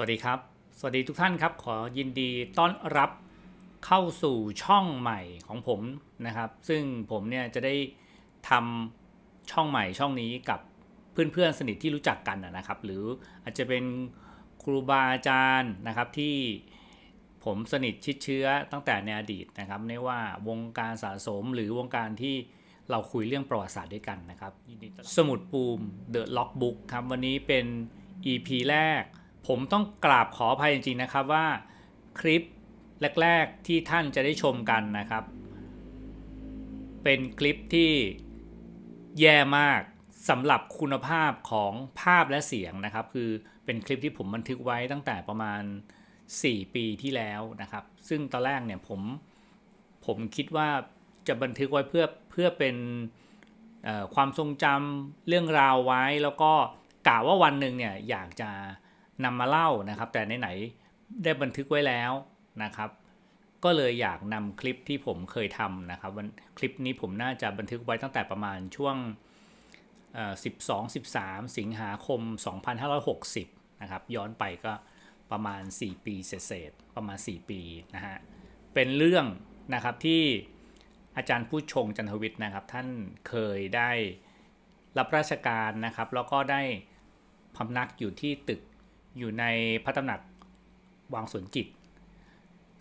สวัสดีครับ สวัสดีทุกท่านครับ ขอยินดีต้อนรับเข้าสู่ช่องใหม่ของผมนะครับ ซึ่งผมเนี่ยจะได้ทำช่องใหม่ช่องนี้กับเพื่อนๆสนิทที่รู้จักกันนะครับ หรืออาจจะเป็นครูบาอาจารย์นะครับที่ผมสนิทชิดเชื้อตั้งแต่ในอดีตนะครับไม่ว่าวงการสะสมหรือวงการที่เราคุยเรื่องประวัติศาสตร์ด้วยกันนะครับยินดีต้อนรับสมุดปูม The Logbook ครับวันนี้เป็น EP แรก ผมต้องกราบขออภัยจริงๆนะครับว่าคลิปแรก ๆ ที่ท่านจะได้ชมกันนะครับ เป็นคลิปที่แย่มากสำหรับคุณภาพของภาพและเสียงนะครับ คือเป็นคลิปที่ผมบันทึกไว้ตั้งแต่ประมาณ 4 ปีที่แล้วนะครับ ซึ่งตอนแรกเนี่ยผมผมคิดว่าจะบันทึกไว้เพื่อเพื่อเป็นความทรงจำเรื่องราวไว้ แล้วก็กะว่าวันหนึ่งเนี่ยอยากจะ นำมาเล่านะครับ แต่ไหนๆได้บันทึกไว้แล้วนะครับ ก็เลยอยากนำคลิปที่ผมเคยทำนะครับวันคลิปนี้ผมน่าจะบันทึกไว้ตั้งแต่ประมาณช่วงเอ่อ12 13 สิงหาคม 2560 นะครับ ย้อนไปก็ประมาณ 4 ปีเศษประมาณ 4 ปีนะฮะ เป็นเรื่องนะครับที่อาจารย์ผู้ชงจันทวิทย์นะครับ ท่านเคยได้รับราชการนะครับ แล้วก็ได้พำนักอยู่ที่ตึก อยู่ในพระตำหนักวังสวนจิต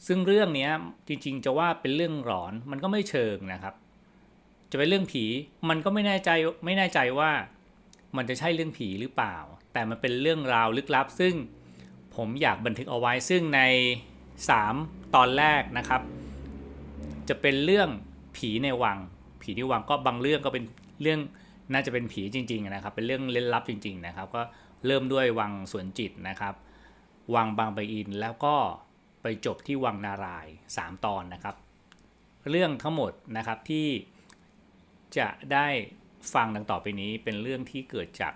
ซึ่งเรื่องนี้จริงๆจะว่าเป็นเรื่องหลอนมันก็ไม่เชิงนะครับ จะเป็นเรื่องผีมันก็ไม่แน่ใจไม่แน่ใจว่ามันจะใช่เรื่องผีหรือเปล่า แต่มันเป็นเรื่องราวลึกลับ ซึ่งผมอยากบันทึกเอาไว้ซึ่งใน 3 ตอนแรกนะครับ จะเป็นเรื่องผีในวัง ผีในวังก็บางเรื่องก็เป็นเรื่องน่าจะเป็นผีจริงๆนะครับ เป็นเรื่องเล่นลับจริง ๆ นะครับ ก็ เริ่มด้วยวังสวนจิตนะครับ วังบางปะอินแล้วก็ไปจบที่วังนารายสามตอนนะครับ เรื่องทั้งหมดนะครับที่จะได้ฟังดังต่อไปนี้เป็นเรื่องที่เกิดจาก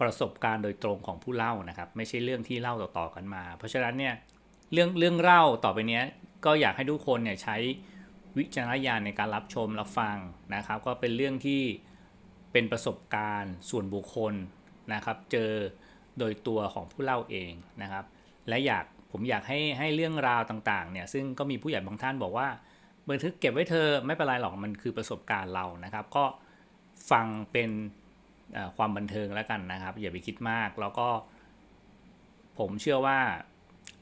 ประสบการณ์โดยตรงของผู้เล่านะครับ ไม่ใช่เรื่องที่เล่าต่อๆกันมา เพราะฉะนั้นเนี่ยเรื่องเรื่องเล่าต่อไปนี้ก็อยากให้ทุกคนเนี่ยใช้วิจารณญาณในการรับชมรับฟังนะครับ ก็เป็นเรื่องที่เป็นประสบการณ์ส่วนบุคคล นะครับเจอโดยตัวของผู้เล่าเองนะครับ และอยากผมอยากให้ให้เรื่องราวต่างๆเนี่ยซึ่งก็มีผู้ใหญ่บางท่านบอกว่าบันทึกเก็บไว้เธอไม่เป็นไรหรอกมันคือประสบการณ์เรานะครับ ก็ฟังเป็นความบันเทิงแล้วกันนะครับ อย่าไปคิดมากแล้วก็ ผมเชื่อว่า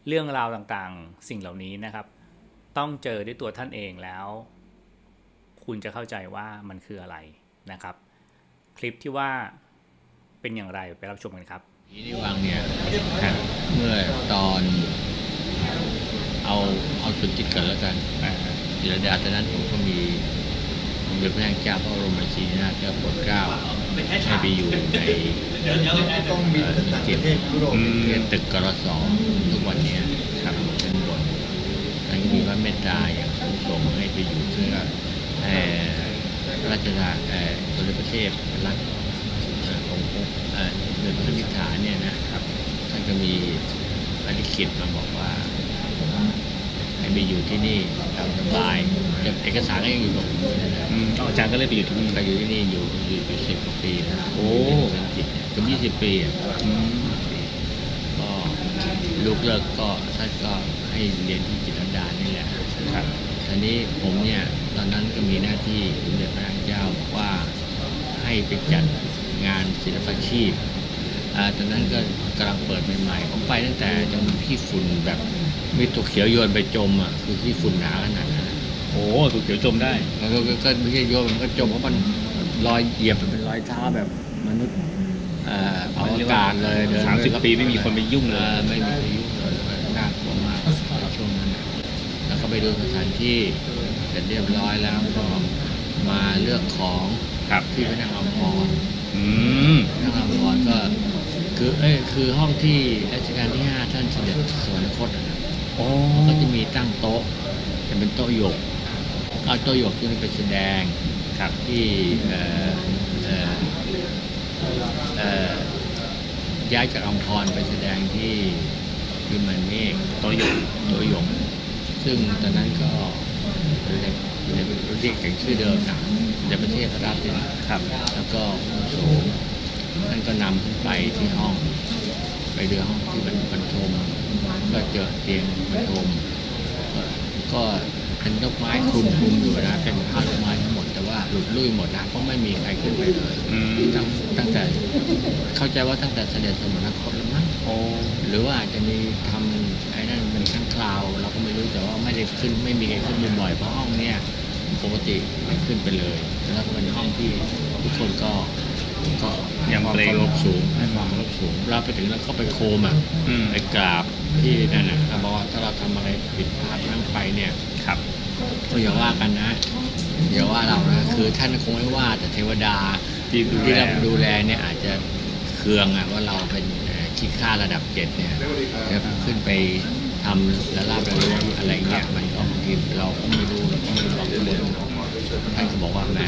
เรื่องราวต่างๆสิ่งเหล่านี้นะครับ ต้องเจอด้วยตัวท่านเองแล้ว คุณจะเข้าใจว่ามันคืออะไรนะครับ คลิปที่ว่า เป็นอย่างไรไปรับชมกันครับผีในวังเนี่ยเมื่อตอน เอาเอาสุดจิตกันแล้วกันจิรดาตอนนั้นผมก็มีสมเด็จพระนางเจ้าพระบรมราชินีนาถเจ้าโปรดเกล้าให้ไปอยู่ในเอ่อจิตเรียนตึกกรสอทุกวันนี้ครับเป็นบทท่านมีพระเมตตาอย่างสูงส่งให้ไปอยู่เพื่อให้ราชดาเออสมเด็จพระเทพรัตนเอ่อ ของเอ่อเดือนพระมิถาเนี่ยนะครับท่านก็มีอธิขิตมาบอกว่าให้ไปอยู่ที่นี่ตามสบายแต่เอกสารก็ยังอยู่กับผมอยู่นะอืมอาจารย์ก็เลยไปอยู่ที่นี่ ก็อยู่ที่นี่อยู่อยู่อยู่สิบกว่าปีนะโอ้เป็นจิตเกือบยี่สิบปีอะก็ลูกเลิกก็ท่านก็ให้เรียนที่จิตรลดานี่แหละครับทีนี้ผมเนี่ยตอนนั้นก็มีหน้าที่สมเด็จพระนางเจ้าบอกว่าให้ไปจัด งานศิลปาชีพอ่าตอนนั้นก็กำลังเปิดใหม่ๆผมไปตั้งแต่ยังมีขี้ฝุ่นแบบมีตัวเขียวโยนไปจมอะคือขี้ฝุ่นหนาขนาดนั้นอะโอ้ถูกเขียวจมได้มันก็ก็ก็ไม่ใช่โยนมันก็จมเพราะมันรอยเหยียบมันเป็นรอยเท้าแบบมนุษย์เอ่ออวกาศเลยเดินสามสิบปีไม่มีคนไปยุ่งเลยออไม่มีใครยุ่งเลยน่ากลัวมากในช่วงนั้นน่ะแล้วก็ไปดูสถานที่เสร็จเรียบร้อยแล้วก็มาเลือกของครับที่พระนางอมพร อืมพระนางอมพรก็คือเอ้ยคือห้องที่รัชกาลที่ห้าท่านเสด็จสวรรคตอะนะโอ้ก็จะมีตั้งโต๊ะจะเป็นโต๊ะหยกเอาโต๊ะหยกที่นี่ไปแสดงครับที่เอ่อเอ่อเอ่อย้ายจากอัมพรไปแสดงที่ที่มันเมฆโต๊ะหยกโต๊ะหยกซึ่งตอนนั้นก็เรียก เรียกเรียกแต่ชื่อเดิมนะในประเทศรัฐเนี่ยครับ แล้วก็ผู้โสมท่านก็นำขึ้นไปที่ห้อง ไปเรือห้องที่บรรบรรทมก็เจอเตียงบรรทมก็ก็เป็นยกไม้คลุมคลุมอยู่นะเป็นผ้าลูกไม้ทั้งหมดแต่ว่าหลุดลุ่ยหมดแล้วเพราะไม่มีใครขึ้นไปเลยอืมตั้งตั้งแต่เข้าใจว่าตั้งแต่เสด็จสมณคตแล้วมั้ง โอ้หรือว่าอาจจะมีทำไอ้นั่นเป็นครั้งคราว เราก็ไม่รู้แต่ว่าไม่ได้ขึ้นไม่มีใครขึ้นไปบ่อยเพราะห้องเนี้ยปกติไม่ขึ้นไปเลยแล้วก็เป็นห้องที่ทุกคนก็ก็ยังความเกรงเคารพสูงให้ความเคารพสูงเราไปถึงแล้วก็ไปโคมอะอืมไปกราบที่นั่นนะเขาบอกว่าถ้าเราทำอะไรผิดพลาดนั่งไปเนี่ยครับก็อย่าว่ากันนะอย่าว่าเรานะคือท่านคงไม่ว่าแต่เทวดาที่ดูแลที่เราดูแลเนี่ยอาจจะเคืองอะว่าเราเป็น เอ่อขี้าระดับเจ็ดเนี่ยจะขึ้นไปทำละลาบละล้วงอะไรเงี้ยมันก็บางทีเราก็ไม่รู้เราก็ไม่รู้เลท่านก็บอกว่าแหม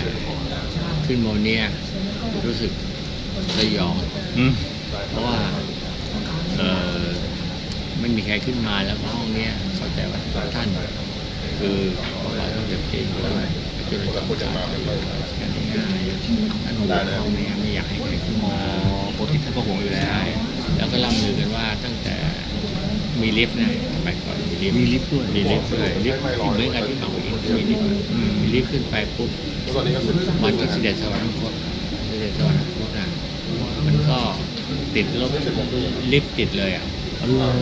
ขึ้นโมเนียรู้สึกสยองเพราะว่าเออไม่มีใครขึ้นมาแล้วห้องเนี้ยเข้าใจว่าท่านคือพระบาทสมเด็จพระเจ้าอยู่หัวจุลจอมเกล้ากันง่ายท่านห่วงห้องเนี้ยไม่อยากให้ใครขึ้นมาปกติท่านก็ห่วงอยู่แล้ว แล้วก็ล่ำลือกันว่าตั้งแต่มีลิฟต์นะสมัยก่อนมีลิฟต์มีลิฟต์ด้วยมีลิฟต์ด้วยลิฟต์ที่เหมือนกันที่บางปะอินมีลิฟต์อืมมีลิฟต์ขึ้นไปปุ๊บวันที่เสด็จสวรรคตเสด็จสวรรคตนะมันก็ติดรถลิฟต์ติดเลยอะ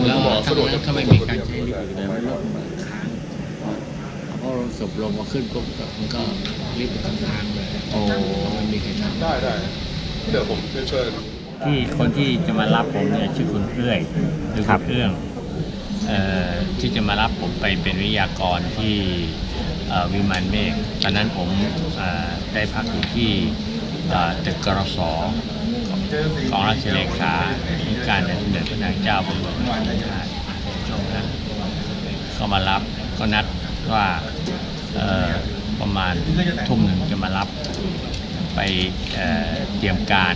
แล้วถ้านั้นก็ไม่มีการใช้ลิฟต์อีกเลยรถมันค้างเพราะเราสูบลมมาขึ้นปุ๊บก็มันก็ลิฟต์มันก็ค้างเลยโอ้ไม่มีใครทำได้ได้เดี๋ยวผมช่วย ที่คนที่จะมารับผมเนี่ยชื่อคุณเอื้อยหรือครัคุบ ณเอื้องเอ่อที่จะมารับผมไปเป็นวิทยากรที่เอ่อวิมานเมฆตอนนั้นผมเอ่อได้พักอยู่ที่เอ่อตึกกรสของราชเลขาธิการในสมเด็จพระนางเจ้าบรมราชินีนาถช่วงนั้นก็มารับก็นัดว่าเอ่อประมาณทุ่มหนึ่งจะมารับ ไปเอ่อเตรียมการ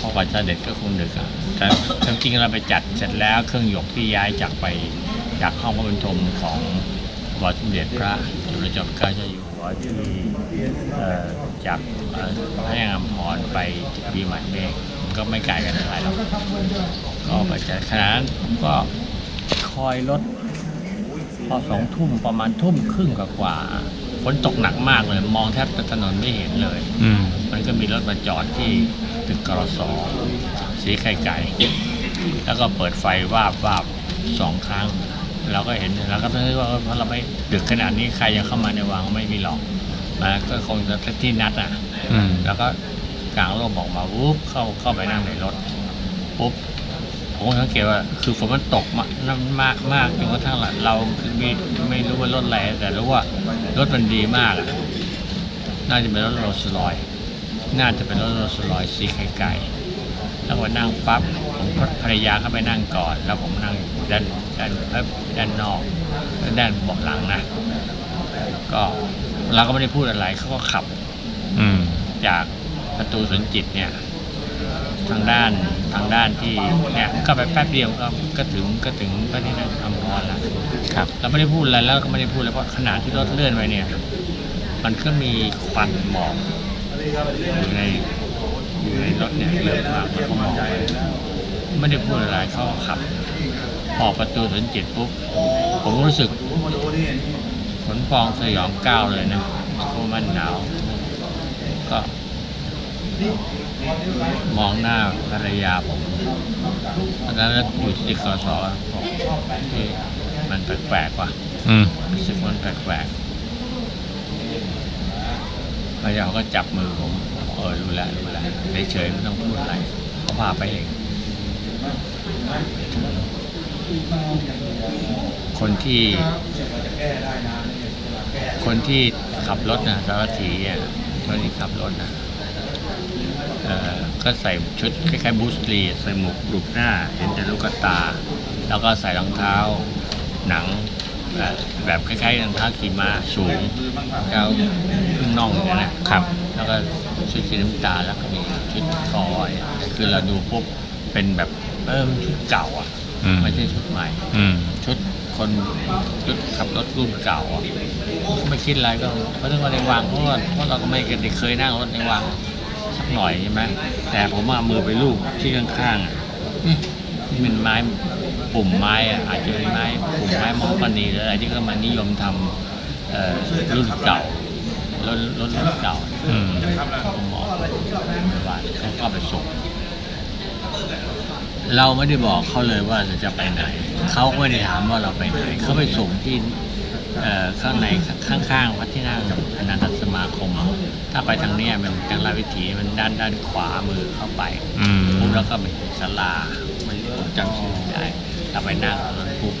พอกว่าจะเด็ดก็คงดึกอะแต่จริงๆเราไปจัดเสร็จแล้วเครื่องหยกที่ย้ายจากไปจากห้องพระบรรทมของพระบาทสมเด็จพระจุลจอมเกล้าเจ้าอยู่หัวที่จากพระยางอำพรไปบีหมันเมฆก็ไม่ไกลกันเท่าไหร่หรอกก็ไปจัดขณะนั้นผมก็คอยรถพอสองทุ่มประมาณทุ่มครึ่งกว่า ฝนตกหนักมากเลย มองแทบจะถนนไม่เห็นเลย อืม มันก็มีรถมาจอดที่ตึกกรสสีไข่ไก่ แล้วก็เปิดไฟวาบวาบสองครั้ง เราก็เห็นเราก็นึกว่าเพราะเราไม่ดึกขนาดนี้ใครจะเข้ามาในวังไม่มีหรอกมาก็คงจะที่นัดอะ อืม แล้วก็กางร่มออกมาวุบเข้าเข้าไปนั่งในรถปุ๊บ ผมก็สังเกตว่าคือฝนมันตกมากมากมากจนกระทั่งเราคือไม่ไม่รู้ว่ารถอะไรแต่รู้ว่ารถมันดีมากอะน่าจะเป็นรถโรลส์รอยซ์น่าจะเป็นรถโรลส์รอยซ์สีไข่ไก่แล้วพอนั่งปั๊บผมภรรยาเข้าไปนั่งก่อน แล้วผมนั่งด้านด้านเอ้ยด้านนอกด้านเบาะหลังนะก็เราก็ไม่ได้พูดอะไรเขาก็ขับอืมจากประตูสวนจิตเนี่ย ทางด้านทางด้านที่เนี่ยก็ไปแป๊บเดียวก็ก็ถึงก็ถึงพระที่นั่งอำพรแล้วครับเราไม่ได้พูดอะไรแล้วก็ไม่ได้พูดเลยเพราะขณะที่รถเลื่อนไปเนี่ย มันก็มีควันหมอกอยู่ในอยู่ในรถเนี่ยเยอะมากแล้วก็มองไปไม่ได้พูดอะไรเขาก็ขับออกประตูสวนจิตปุ๊บผมรู้สึกขนพองสยองก้าวเลยนะเพราะมันหนาว ก็ มองหน้าภรรยาผมตอนนั้นอยู่ที่กสบอกที่มันแปลกๆว่ะอืมรู้สึกมันแปลกๆภรรยาเขาก็จับมือผมบอกเออรู้แล้วรู้แล้วเฉยๆไม่ต้องพูดอะไรเขาพาไปเองคนที่คนที่ขับรถนะสารวัตถีอะคนที่ขับรถนะเอ่อ ก็ใส่ชุดคล้ายๆบูสลีใส่หมวกปลุกหน้า เห็นแต่ลูกตา แล้วก็ใส่รองเท้าหนังเอ่อแบบคล้ายๆรองเท้าขี่ม้าสูงเท้าครึ่งน่องอย่างนั้นนะครับ แล้วก็ชุดสีน้ำตาลแล้วก็มีชุดคอยคือเราดูปุ๊บเป็นแบบเออมันชุดเก่าอะอืมไม่ใช่ชุดใหม่อืมชุดคนชุดขับรถรุ่นเก่าอะไม่คิดอะไรก็เพราะเรื่องว่าในวังเพราะว่าเพราะเราก็ไม่ได้เคยนั่งรถในวัง สักหน่อยใช่ไหมแต่ผมเอามือไปลูบที่ข้างๆอะเอ๊ะที่เป็นไม้ปุ่มไม้อะอาจจะเป็นไม้ปุ่มไม้มอคคานีหรืออะไรที่ก็มานิยมทำรุ่นเก่ารถรถรุ่นเก่าอืมผมบอกว่าเขาก็ไปส่งเราไม่ได้บอกเขาเลยว่าจะไปไหน เขาไม่ได้ถามว่าเราไปไหน เขาไปส่งที่ ข้างในข้างๆวัดที่นั่งอนันตสมาคม ถ้าไปทางเนี้ยมันทางลาดวิถีมันด้านด้านขวามือเข้าไปอืมปุ๊บแล้วก็มีศาลาไม่ผมจำชื่อไม่ได้เราไปนั่งตรงนั้นปุ๊บ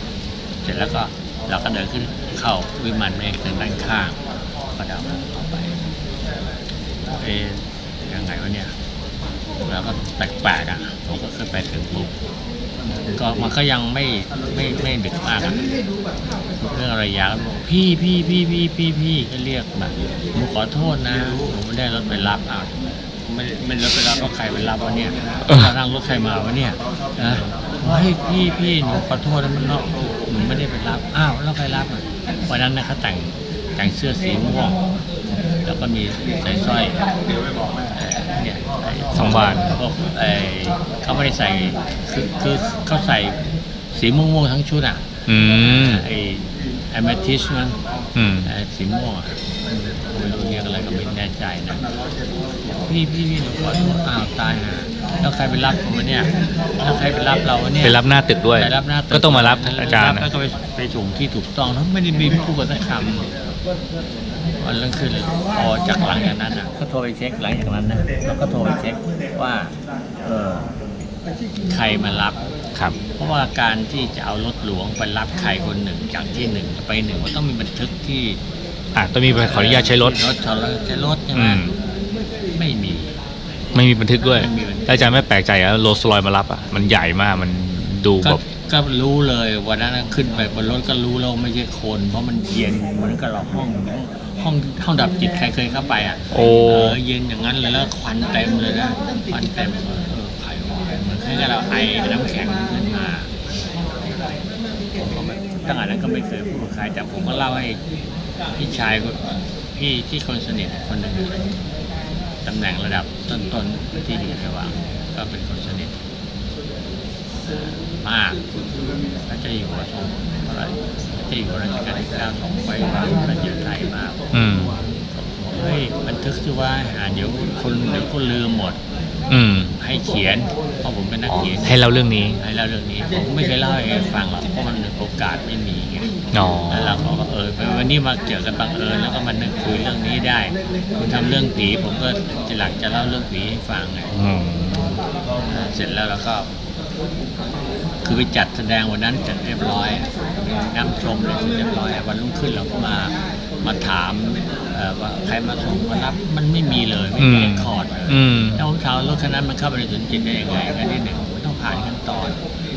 เสร็จแล้วก็เราก็เดินขึ้นเข้าวิมานเมฆทางด้านข้างก็เดินเข้าไปเอ๊ะยังไงวะเนี่ยแล้วก็แปลกๆอะผมก็ขึ้นไปถึงปุ๊บ ก็มันก็ยังไม่ไม่ไม่ดึกมากอะเรื่องระยะก็บอกพี่พี่พี่พี่พี่พี่ก็เรียกแบบผมขอโทษนะผมไม่ได้รถไปรับอ้าวไม่ไม่รถไปรับก็ใครไปรับวะเนี่ยเรานั่งรถใครมาวะเนี่ยนะเฮ้ยพี่พี่หนูขอโทษนะมันเนาะหนูไม่ได้ไปรับอ้าวแล้วใครรับอะวันนั้นนะเขาแต่งแต่งเสื้อสีม่วง แล้วก็มีใส่สร้อยเอ่อเนี่ยไสองบาทพวกไอ้เขาไม่ได้ใส่คือคือเขาใส่สีม่วงๆทั้งชุดอะอืมไอ้แอมเมทิสมันอืมไอ้สีม่วงอะไม่รู้เรียกอะไรก็ไม่แน่ใจนะพี่พี่พี่หนูขอโทษอ้าวตายฮะแล้วใครไปรับผมวะเนี่ยแล้วใครไปรับเราวะเนี่ยไปรับหน้าตึกด้วยไปรับหน้าตึก็ต้องมารับอาจารย์แล้นะวก็ไปไปส่งที่ถูกต้องแล้วไม่ได้มีผู้กระทำคำ วันเรื่องขึ้นเลยพอจากหลังจากนั้นอะก็โทรไปเช็คหลังจากนั้นนะแล้วก็โทรไปเช็คว่าเออใครมารับครับ เพราะว่าการที่จะเอารถหลวงไปรับใครคนหนึ่งจากที่หนึ่งไปหนึ่งมันต้องมีบันทึกที่อะต้องมีใบขออนุญาตใช้รถรถใช้รถใช่ไหมอืมไม่มี ไม่มีบันทึกด้วยไม่มีบันทึกแล้วอาจารย์ไม่แปลกใจเหรอโรลส์รอยมารับอะมันใหญ่มากมันดูก็แบบ ก็รู้เลยวันนั้นน่ะขึ้นไปบนรถก็รู้แล้วไม่ใช่คน เพราะมันเย็นเหมือนกับเราห้องห้องห้องดับจิตใครเคยเข้าไปอะโอ้เออเย็นอย่างนั้นเลยแล้วควันเต็มเลยนะควันเต็มเออใครวะเหมือนแค่เราไอน้ำแข็งขึ้นมาผมก็ไม่ตั้งแต่นั้นก็ไม่เคยพูดกับใครแต่ผมก็เล่าให้พี่ชายคนพี่ที่คนสนิทคนหนึ่งตำแหน่งระดับต้นๆที่อยู่ในวังก็เป็นคนสนิท มากพระเจ้าอยู่หัวทรงพระเจ้าอยู่หัวรัชกาลที่เก้าทรงไว้วางพระเยาไทยมากอืมเฮ้ยบันทึกที่ว่าอ่านเดี๋ยวคนเดี๋ยวก็ลืมหมด อืม ให้เขียนเพราะผมเป็นนักอ๋อเขียนให้เล่าเรื่องนี้ ให้เล่าเรื่องนี้ผมไม่เคยเล่าให้ใครฟังหรอกเพราะมันโอกาสไม่มีไงอ๋อ แล้วเราก็เออวันนี้มาเจอกันบังเอิญแล้วก็มานึกคุยเรื่องนี้ได้คุณทำเรื่องผีผมก็จะหลักจะเล่าเรื่องผีให้ฟังไงอืม เสร็จแล้วเราก็ คือไปจัดแสดงวันนั้นเสร็จเรียบร้อยน้ำชมเลยเสร็จเรียบร้อย วันรุ่งขึ้นเราก็มามาถามเอ่อว่าใครมาส่งมารับมันไม่มีเลยไม่มีอืมเรคคอร์ดเลยอืมแล้วผมถามว่ารถคันนั้นมันเข้าไปในสวนจิตได้ยังไงขั้นที่หนึ่งมันต้องผ่านขั้นตอน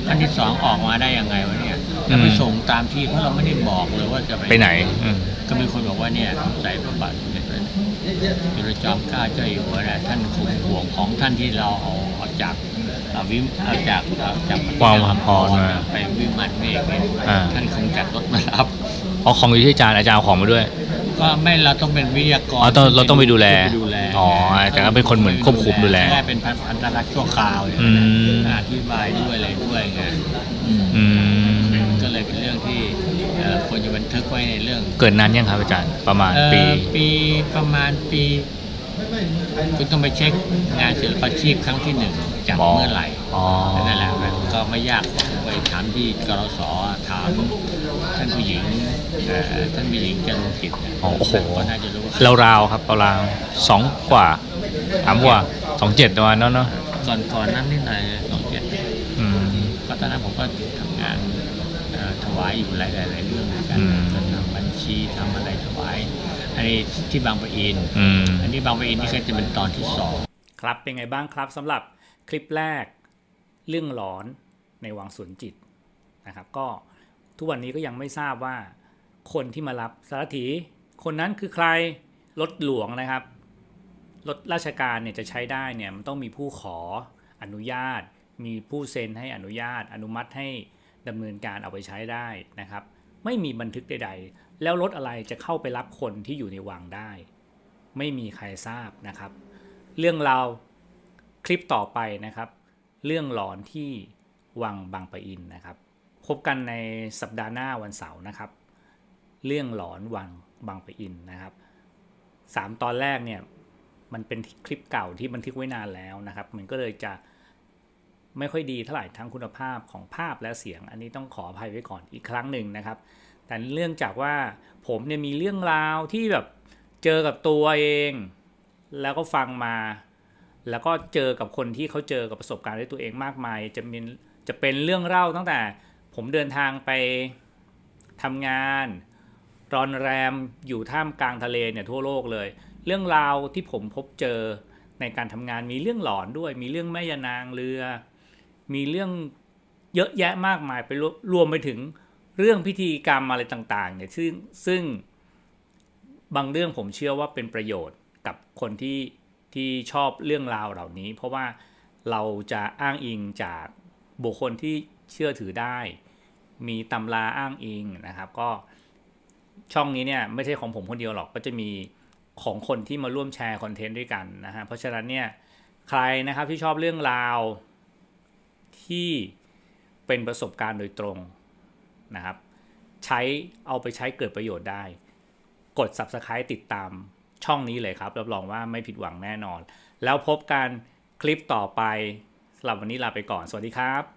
ขั้นที่สองออกมาได้ยังไงวะเนี่ยแล้วไปอืมส่งตามที่เพราะเราไม่ได้บอกเลยว่าจะไปไปไหนอืมก็มีคนบอกว่าเนี่ยสงสัยพระบาทสมเด็จพระจุลจอมเกล้าเจ้าอยู่หัวเนี่ยท่านคงห่วงของท่านที่เราเอาเอาจากเอาวิมเอาจากเอาจากความอภรณ์มาไปวิมานเมฆเนี่ยอ่า ท่านคงจัดรถมารับ อ๋อของอยู่ที่อาจารย์อาจารย์เอาของมาด้วย ก็ไม่เราต้องเป็นวิทยากรอ๋อต้องเราต้องไปดูแลไปดูแลอ๋อแต่ก็เป็นคนเหมือนควบคุมดูแลใช่เป็นพันพันธรักษ์ชั่วคราวเนี่ยอืม อธิบายด้วยอะไรด้วยไงอืมอืมก็เลยเป็นเรื่องที่เอ่อควรจะบันทึกไว้ในเรื่องเกิดนานยังครับอาจารย์ประมาณเอ่อปี ปีประมาณปี คุณต้องไปเช็คงานศิลปาชีพครั้งที่หนึ่ง จากอ๋อเมื่อไหร่อ๋อนั่นแหละมันก็ไม่ยากไปถามที่กรสถามท่านผู้หญิงเอ่อท่านผู้หญิงจรุงกิจเนี่ยอ๋อโอ้โหก็น่าจะรู้เราราวๆครับเราราวสองกว่าถามกว่าสองเจ็ดประมาณนั้นเนาะก่อนก่อนนั้นนิดหน่อยสองเจ็ดอืมก็ตอนนั้นผมก็ทำงานเอ่อถวายอยู่หลายหลายๆเรื่องเหมือนกันอืมก็ทำบัญชีทำอะไรถวายอันนี้ที่บางปะอินอืมอันนี้บางปะอินนี่ก็จะเป็นตอนที่สองครับเป็นไงบ้างครับสำหรับ คลิปแรกเรื่องหลอนในวังสวนจิตนะครับ ก็ทุกวันนี้ก็ยังไม่ทราบว่าคนที่มารับสารถีคนนั้นคือใครรถหลวงนะครับรถราชการเนี่ยจะใช้ได้เนี่ยมันต้องมีผู้ขออนุญาต มีผู้เซ็นให้อนุญาต อนุมัติให้ดำเนินการเอาไปใช้ได้นะครับ ไม่มีบันทึกใด ๆ แล้วรถอะไรจะเข้าไปรับคนที่อยู่ในวังได้ ไม่มีใครทราบนะครับ เรื่องราว คลิปต่อไปนะครับ เรื่องหลอนที่วังบางปะอินนะครับ พบกันในสัปดาห์หน้าวันเสาร์นะครับ เรื่องหลอนวังบางปะอินนะครับสามตอนแรกเนี่ยมันเป็นคลิปเก่าที่บันทึกไว้นานแล้วนะครับ มันก็เลยจะไม่ค่อยดีเท่าไหร่ทั้งคุณภาพของภาพและเสียง อันนี้ต้องขออภัยไว้ก่อนอีกครั้งหนึ่งนะครับ แต่เรื่องจากว่าผมเนี่ยมีเรื่องราวที่แบบเจอกับตัวเอง แล้วก็ฟังมา แล้วก็เจอกับคนที่เขาเจอกับประสบการณ์ด้วยตัวเองมากมาย จะมีจะเป็นเรื่องเล่าตั้งแต่ผมเดินทางไปทำงานรอนแรมอยู่ท่ามกลางทะเลเนี่ยทั่วโลกเลย เรื่องราวที่ผมพบเจอในการทำงานมีเรื่องหลอนด้วย มีเรื่องแม่ยานางเรือ มีเรื่องเยอะแยะมากมายไปรวรวมไปถึงเรื่องพิธีกรรมอะไรต่างๆเนี่ยซึ่งซึ่งบางเรื่องผมเชื่อว่าเป็นประโยชน์กับคนที่ ที่ชอบเรื่องราวเหล่านี้ เพราะว่าเราจะอ้างอิงจากบุคคลที่เชื่อถือได้ มีตำราอ้างอิงนะครับ ก็ช่องนี้เนี่ยไม่ใช่ของผมคนเดียวหรอกก็จะมีของคนที่มาร่วมแชร์คอนเทนต์ด้วยกันนะฮะเพราะฉะนั้นเนี่ยใครนะครับที่ชอบเรื่องราวที่เป็นประสบการณ์โดยตรงนะครับ ใช้เอาไปใช้เกิดประโยชน์ได้ กด Subscribe ติดตาม ช่องนี้เลยครับ รับรองว่าไม่ผิดหวังแน่นอน แล้วพบกันคลิปต่อไปสำหรับวันนี้ลาไปก่อน สวัสดีครับ